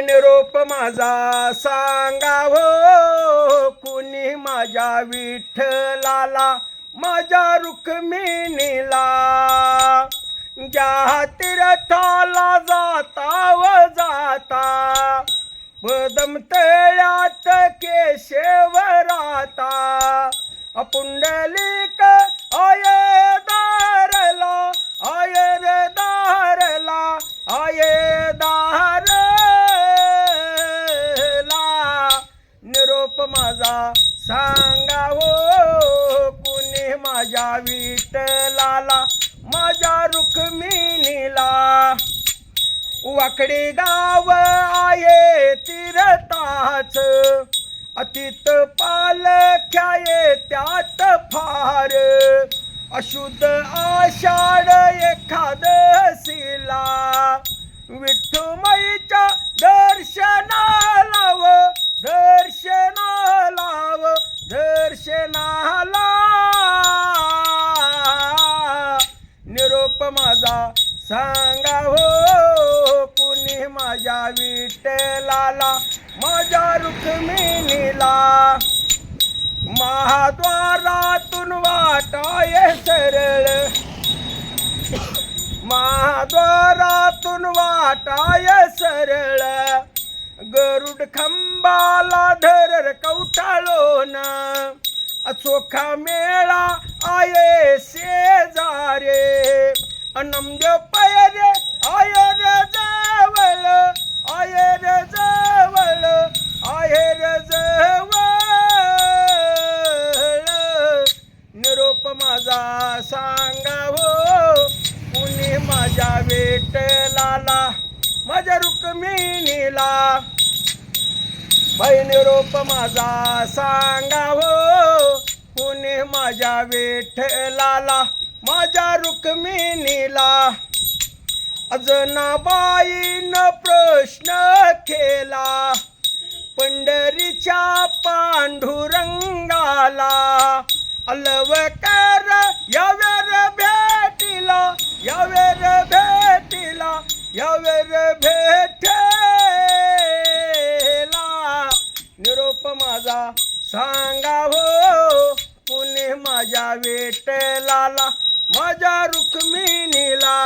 निरोप माझा सांगाव कुणी माझ्या विठ्ठलाला माझ्या रुक्मिणीला. ज्या तीर्थाला जाता व जाता पदम सांगावो कुणी माझ्या विठलाला माझ्या रुक्मिणीला. वाकडे गाव आहे तीरताच अतीत पालख्या त्यात फार. अशुद्ध आषाढ दर्शनाला निरोप माझा सांगा हो कुणी माझ्या विठ्ठलाला माझ्या रुक्मिणीला. महाद्वारातून वाटाय सरळ. महाद्वारातून वाटाय सरळ. गरुड खंबाला धर ना चोखा मेळा आये शेजारे. अनमद पैरे आयर जवळ. आयर जवळ. आयर जवळ. निरोप माझा सांगावो. कुणी माझ्या विठ्ठलाला माझ्या रुक्मिणीला. निरोप माझा सांगावो. कुणी माझ्या विठ्ठलाला माझ्या रुक्मिणीला. अजनाबाईन प्रश्न केला पंढरीच्या पांडुरंगाला. अलवकर यावेर भेटीला यावेर भेटीला यावेर भे माझा सांगा हो कुणी माझ्या विठ्ठलाला माझ्या रुक्मिणीला.